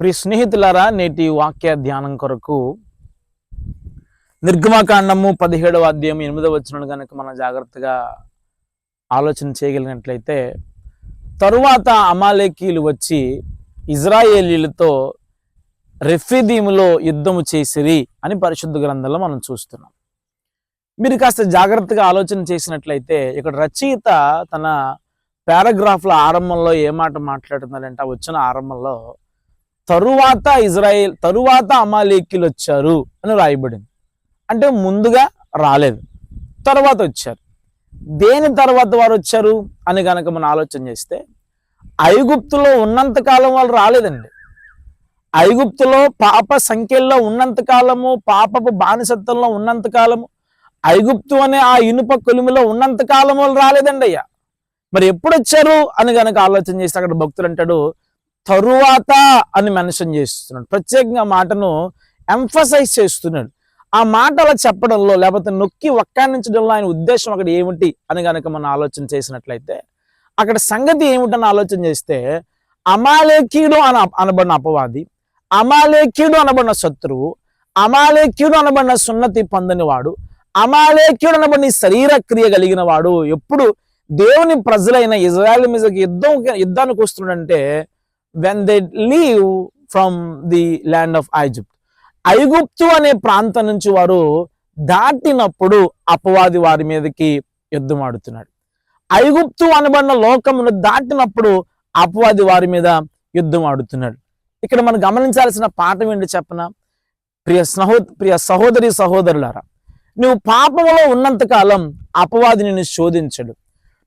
ప్రియ స్నేహితులారా నేటి వాక్య ధ్యానం కొరకు నిర్గమకాండము పదిహేడవ అధ్యాయం ఎనిమిదవ వచ్చిన కనుక మనం జాగ్రత్తగా ఆలోచన చేయగలిగినట్లయితే తరువాత అమాలేకీలు వచ్చి ఇజ్రాయేలీలతో రెఫీదీములో యుద్ధము చేసిరి అని పరిశుద్ధ గ్రంథంలో మనం చూస్తున్నాం. మీరు కాస్త జాగ్రత్తగా ఆలోచన చేసినట్లయితే ఇక్కడ రచయిత తన పారాగ్రాఫ్ల ఆరంభంలో ఏ మాట మాట్లాడుతున్నాడంటే ఆ వచ్చిన ఆరంభంలో తరువాత ఇజ్రాయిల్ తరువాత అమాలేకీలు వచ్చారు అని రాయబడింది. అంటే ముందుగా రాలేదు తర్వాత వచ్చారు. దేని తర్వాత వారు వచ్చారు అని కనుక మనం ఆలోచన చేస్తే ఐగుప్తులో ఉన్నంత కాలం వాళ్ళు రాలేదండి. ఐగుప్తులో పాప సంఖ్యల్లో ఉన్నంత కాలము పాపపు బానిసత్వంలో ఉన్నంత కాలము ఐగుప్తు అనే ఆ ఇనుప కొలిమిలో ఉన్నంత కాలం వాళ్ళు రాలేదండి అయ్యా. మరి ఎప్పుడు వచ్చారు అని కనుక ఆలోచన చేస్తే అక్కడ భక్తులు అంటాడు తరువాత అని మెన్షన్ చేస్తున్నాడు. ప్రత్యేకంగా మాటను ఎంఫసైజ్ చేస్తున్నాడు. ఆ మాట అలా చెప్పడంలో లేకపోతే నొక్కి వక్కానించడంలో ఆయన ఉద్దేశం అక్కడ ఏమిటి అని కనుక మనం ఆలోచన చేసినట్లయితే అక్కడ సంగతి ఏమిటని ఆలోచన చేస్తే అమాలేకీయుడు అన అనబడిన అపవాది అమాలేకీయుడు అనబడిన శత్రువు అమాలేక్యుడు అనబడిన సున్నతి పొందని అమాలేక్యుడు అనబడిన శరీర క్రియ కలిగిన వాడు ఎప్పుడు దేవుని ప్రజలైన ఇజ్రాయల్ మీదకి యుద్ధం యుద్ధానికి వస్తున్నాడంటే when they leave from the land of Egypt ఐగుప్తు అనే ప్రాంతం నుంచి వారు దాటినప్పుడు అపవాది వారి మీదకి యుద్ధం ఆడుతున్నాడు. ఐగుప్తు అనబడిన లోకమును దాటినప్పుడు అపవాది వారి మీద యుద్ధం ఆడుతున్నాడు. ఇక్కడ మనం గమనించాల్సిన పాఠం ఏంటి చెప్పన? ప్రియ సహో ప్రియ సహోదరి సహోదరులారా నువ్వు పాపంలో ఉన్నంత కాలం అపవాది నిన్ను శోధించడు.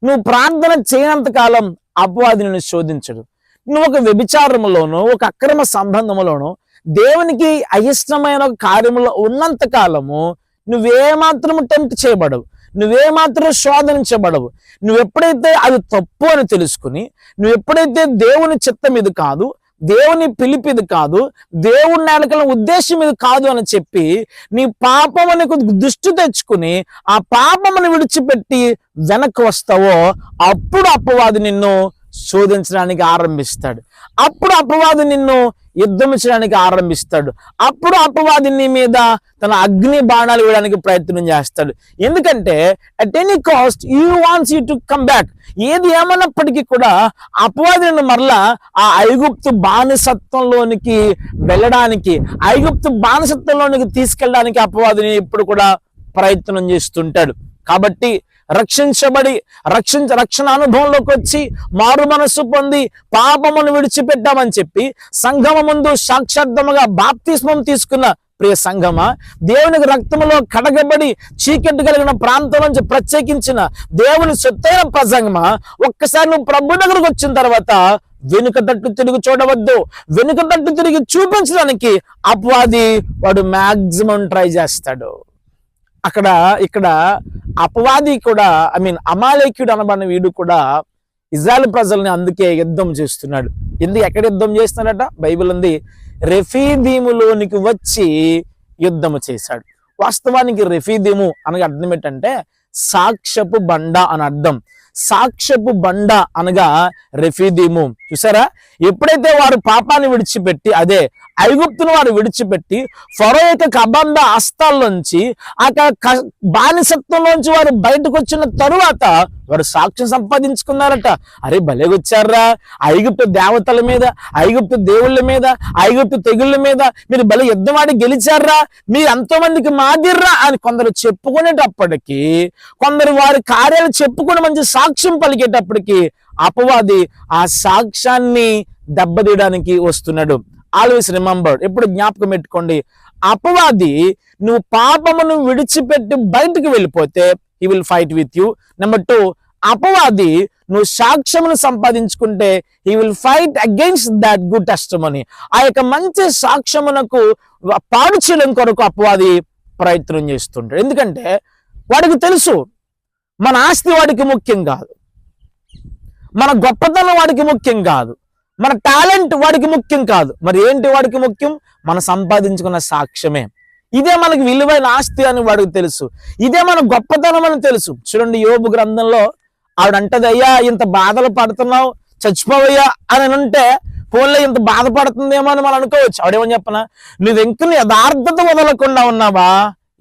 నువ్వు ప్రార్థన చేయనంత కాలం అపవాది నిన్ను శోధించడు. నువ్వు ఒక వ్యభిచారములోనో ఒక అక్రమ సంబంధములోనో దేవునికి అయిష్టమైన ఒక కార్యములో ఉన్నంత కాలము నువ్వేమాత్రము టెంప్ట్ చేయబడవు. నువ్వేమాత్రం శోధనించబడవు. నువ్వు ఎప్పుడైతే అది తప్పు అని తెలుసుకుని నువ్వు ఎప్పుడైతే దేవుని చిత్తం ఇది కాదు దేవుని పిలిపి ఇది కాదు దేవుని నాడకల ఉద్దేశం ఇది కాదు అని చెప్పి నీ పాపముని దృష్టి తెచ్చుకుని ఆ పాపమును విడిచిపెట్టి వెనక్కి వస్తావో అప్పుడు అప్పవాది నిన్ను శోధించడానికి ఆరంభిస్తాడు. అప్పుడు అపవాది నిన్ను యుద్ధం చేయడానికి ఆరంభిస్తాడు. అప్పుడు అపవాది నీ మీద తన అగ్ని బాణాలు వేయడానికి ప్రయత్నం చేస్తాడు. ఎందుకంటే at any cost you wants you to come back ఏది ఏమన్నప్పటికీ కూడా అపవాది నిన్ను మరలా ఆ ఐగుప్తు బానిసత్వంలోనికి వెళ్ళడానికి ఐగుప్తు బానిసత్వంలోనికి తీసుకెళ్ళడానికి అపవాదిని ఇప్పుడు కూడా ప్రయత్నం చేస్తుంటాడు. కాబట్టి రక్షించబడి రక్షించ రక్షణ అనుభవంలోకి వచ్చి మారు మనస్సు పొంది పాపమును విడిచిపెట్టామని చెప్పి సంగమ ముందు సాక్షార్థముగా బాప్తిస్మం తీసుకున్న ప్రియ సంగమ దేవునికి రక్తములో కడగబడి చీకటి కలిగిన ప్రాంతం నుంచి ప్రత్యేకించిన దేవుని సొత్తైన ప్రసంగమ ఒక్కసారి నువ్వు ప్రభు దగ్గరకు వచ్చిన తర్వాత వెనుక తట్టు తిరిగి చూడవద్దు వెనుక తట్టు తిరిగి చూపించడానికి అపవాది వాడు మాక్సిమం ట్రై చేస్తాడు. అక్కడ ఇక్కడ అపవాది కూడా ఐ మీన్ అమాలేక్యుడు అనబడిన వీడు కూడా ఇజ్రాయల్ ప్రజల్ని అందుకే యుద్ధం చేస్తున్నాడు. ఎందుకు ఎక్కడ యుద్ధం చేస్తున్నాడట? బైబిల్ ఉంది రెఫీదీములోనికి వచ్చి యుద్ధము చేశాడు. వాస్తవానికి రెఫీదీము అనగా అర్థం ఏంటంటే సాక్ష్యపు బండ అని అర్థం. సాక్ష్యపు బండ అనగా రెఫీదీము. చూసారా? ఎప్పుడైతే వారు పాపాన్ని విడిచిపెట్టి అదే ఐగుప్తును వారు విడిచిపెట్టి ఫరో యొక్క కబంధ హస్తాల్లోంచి ఆ బానిసత్వంలోంచి వారు బయటకు వచ్చిన తరువాత వారు సాక్ష్యం సంపాదించుకున్నారట. అరే భలేగొచ్చారా ఐగుప్తు దేవతల మీద ఐగుప్తు దేవుళ్ళ మీద ఐగుప్తు తెగుళ్ళ మీద మీరు భలే యుద్ధమాడి గెలిచారా మీరు ఎంతో మందికి మాదిర్రా అని కొందరు చెప్పుకునేటప్పటికీ కొందరు వారి కార్యాలు చెప్పుకుని మంచి సాక్ష్యం పలికేటప్పటికి అపవాది ఆ సాక్ష్యాన్ని దెబ్బతీయడానికి వస్తున్నాడు. Always remember. ఎప్పుడు జ్ఞాపకం పెట్టుకోండి. అపవాది నువ్వు పాపమును విడిచిపెట్టి బయటకు వెళ్ళిపోతే he will fight with you number two అపవాది నువ్వు సాక్ష్యమును సంపాదించుకుంటే he will fight against that good testimony ఆ యొక్క మంచి సాక్ష్యమునకు పాడు చేయడం కొరకు అపవాది ప్రయత్నం చేస్తుంటాడు ఎందుకంటే వాడికి తెలుసు మన ఆస్తి వాడికి ముఖ్యం కాదు. మన గొప్పతనం వాడికి ముఖ్యం కాదు. మన టాలెంట్ వాడికి ముఖ్యం కాదు. మరి ఏంటి వాడికి ముఖ్యం? మనం సంపాదించుకున్న సాక్ష్యమే. ఇదే మనకి విలువైన ఆస్తి అని వాడికి తెలుసు. ఇదే మన గొప్పతనం అని తెలుసు. చూడండి యోబు గ్రంథంలో ఆవిడ అంటది అయ్యా ఇంత బాధలు పడుతున్నావు చచ్చిపోవయ్యా అని అంటే పోన్లే ఇంత బాధపడుతుందేమో అని మనం అనుకోవచ్చు. ఆవిడేమని చెప్పనా నువ్వు ఇంక యథార్థత వదలకుండా ఉన్నావా?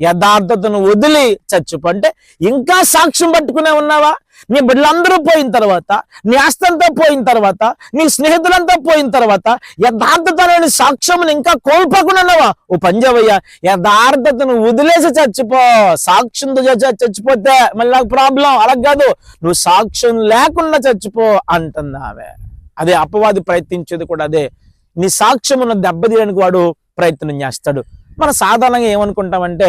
యథార్థతను వదిలి చచ్చిపోంటే ఇంకా సాక్ష్యం పట్టుకునే ఉన్నావా? నీ బిడ్డలందరూ పోయిన తర్వాత నీ ఆస్తంతా పోయిన తర్వాత నీ స్నేహితులంతా పోయిన తర్వాత యథార్థత లేని సాక్ష్యం ఇంకా కోల్పోకుండా ఉన్నావా? ఓ పంజాబయ్య యథార్థతను వదిలేసి చచ్చిపో. సాక్ష్యంతో చచ్చిపోతే మళ్ళీ నాకు ప్రాబ్లం అలా కాదు. నువ్వు సాక్ష్యం లేకుండా చచ్చిపో అంటుంది ఆమె అదే అపవాది ప్రయత్నించేది కూడా అదే. నీ సాక్ష్యమును దెబ్బతీయడానికి వాడు ప్రయత్నం చేస్తాడు. మనం సాధారణంగా ఏమనుకుంటామంటే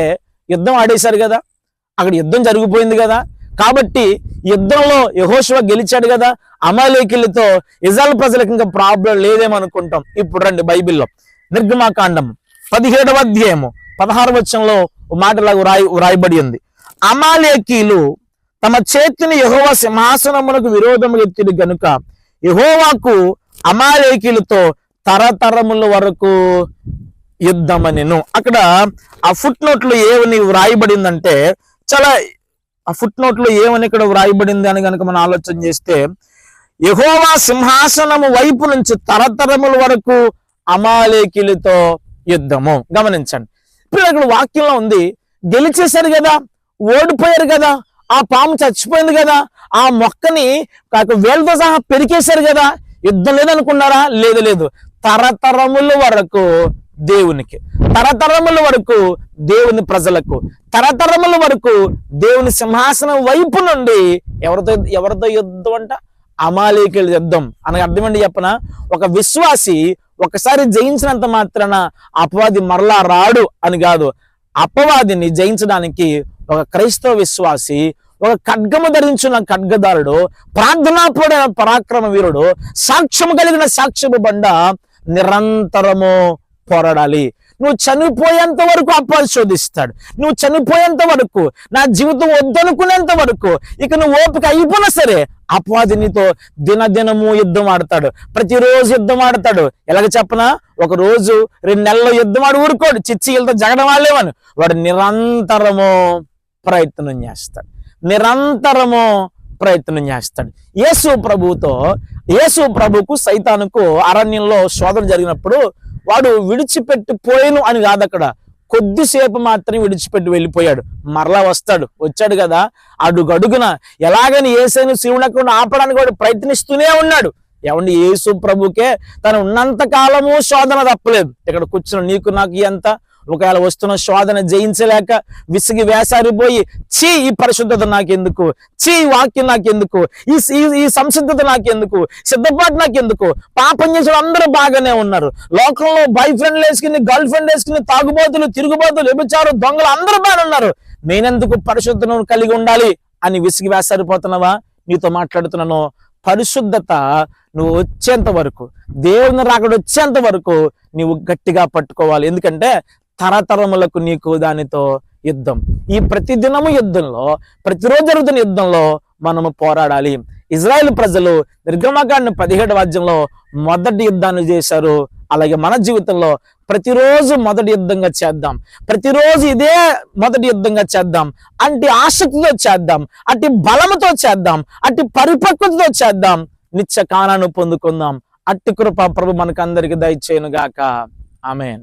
యుద్ధం ఆడేశారు కదా అక్కడ యుద్ధం జరిగిపోయింది కదా కాబట్టి యుద్ధంలో యహోశివ గెలిచాడు కదా అమాలేకిలతో ఇజ్రాయల్ ప్రజలకు ఇంకా ప్రాబ్లం లేదేమో అనుకుంటాం ఇప్పుడు రండి బైబిల్లో. నిర్గమాకాండం పదిహేడవ అధ్యాయము పదహారు వచ్చంలో మాటలాగా వ్రాయి వ్రాయబడి ఉంది. అమాలేకీలు తమ చేతిని యహోవా సింహాసనమునకు విరోధము ఎత్తిడు గనుక యహోవాకు అమాలేకీలతో తరతరముల వరకు యుద్ధమనిను. అక్కడ ఆ ఫుట్ నోట్లో ఏమని వ్రాయబడిందంటే చాలా ఆ ఫుట్ నోట్లో ఏమని ఇక్కడ వ్రాయబడింది అని కనుక మనం ఆలోచన చేస్తే యహోవా సింహాసనము వైపు నుంచి తరతరముల వరకు అమాలేకిలతో యుద్ధము. గమనించండి. ఇప్పుడు ఇక్కడ వాక్యంలో ఉంది గెలిచేశారు కదా ఓడిపోయారు కదా ఆ పాము చచ్చిపోయింది కదా ఆ మొక్కని కాక వేలతో సహా పెరికేశారు కదా యుద్ధం లేదనుకున్నారా? లేదు లేదు. తరతరముల వరకు దేవునికి. తరతరముల వరకు దేవుని ప్రజలకు తరతరముల వరకు దేవుని సింహాసనం వైపు నుండి ఎవరితో ఎవరితో యుద్ధం అంట? అమాలేకుల యుద్ధం. అనగా అర్థం ఏంటి చెప్పన? ఒక విశ్వాసి ఒకసారి జయించినంత మాత్రాన అపవాది మరలా రాడు అని కాదు. అపవాదిని జయించడానికి ఒక క్రైస్తవ విశ్వాసి ఒక ఖడ్గము ధరించిన ఖడ్గదారుడు ప్రార్థనాపూడైన పరాక్రమ వీరుడు సాక్ష్యము కలిగిన సాక్ష్యము బండ నిరంతరము పోరాడాలి. నువ్వు చనిపోయేంత వరకు అప్పాలు శోధిస్తాడు నువ్వు చనిపోయేంత వరకు నా జీవితం వద్దనుకునేంత వరకు ఇక నువ్వు ఓపిక అయిపోయినా సరే అపవాది నీతో దినదినము యుద్ధం ఆడతాడు. ప్రతిరోజు యుద్ధం ఆడతాడు. ఎలాగ చెప్పనా? ఒక రోజు రెండు నెలల్లో యుద్ధం ఆడి ఊరుకోడు. చిచ్చిలతో జగడం వాళ్ళేమని వాడు నిరంతరము ప్రయత్నం చేస్తాడు. నిరంతరము ప్రయత్నం చేస్తాడు. యేసు ప్రభుతో యేసు ప్రభుకు సైతానుకు అరణ్యంలో శోధన జరిగినప్పుడు వాడు విడిచిపెట్టి పోయేను అని కాదు అక్కడ. కొద్దిసేపు మాత్రమే విడిచిపెట్టి వెళ్ళిపోయాడు. మరలా వస్తాడు. వచ్చాడు కదా? అడుగడుగున ఎలాగని ఏసైను శివునకుండా ఆపడానికి వాడు ప్రయత్నిస్తూనే ఉన్నాడు. ఏమండి యేసు ప్రభుకే తను ఉన్నంత కాలము శోధన తప్పలేదు. ఇక్కడ కూర్చున్న నీకు నాకు ఎంత ఒకవేళ వస్తున్న శోధన జయించలేక విసిగి వేసారిపోయి చీ ఈ పరిశుద్ధత నాకెందుకు? చీ ఈ వాక్యం నాకెందుకు? ఈ ఈ- సంసిద్ధత నాకెందుకు? సిద్ధపాటు నాకెందుకు? పాపం చేసిన అందరూ బాగానే ఉన్నారు. లోకంలో బాయ్ ఫ్రెండ్ వేసుకుని గర్ల్ ఫ్రెండ్ వేసుకుని తాగుబోతులు తిరుగుబోతులు వ్యభిచారు దొంగలు అందరూ బాగానే ఉన్నారు. నేనెందుకు పరిశుద్ధను కలిగి ఉండాలి అని విసిగి వేసారిపోతున్నావా? నీతో మాట్లాడుతున్నాను. పరిశుద్ధత నువ్వు వచ్చేంత వరకు దేవుని రాకడ వచ్చేంత వరకు నువ్వు గట్టిగా పట్టుకోవాలి. ఎందుకంటే తరతరములకు నీకు దానితో యుద్ధం. ఈ ప్రతి దినము యుద్ధంలో ప్రతిరోజు జరుగుతున్న యుద్ధంలో మనము పోరాడాలి. ఇజ్రాయెల్ ప్రజలు నిర్గమకాండ పదిహేడు వాద్యంలో మొదటి యుద్ధాన్ని చేశారు. అలాగే మన జీవితంలో ప్రతిరోజు మొదటి యుద్ధంగా చేద్దాం. ప్రతిరోజు ఇదే మొదటి యుద్ధంగా చేద్దాం. అట్టి ఆసక్తితో చేద్దాం. అట్టి బలముతో చేద్దాం. అట్టి పరిపక్వతతో చేద్దాం. నిత్య కానాను పొందుకుందాం. అట్టి కృప ప్రభు మనకందరికి దయచేయను గాక ఆమెన్.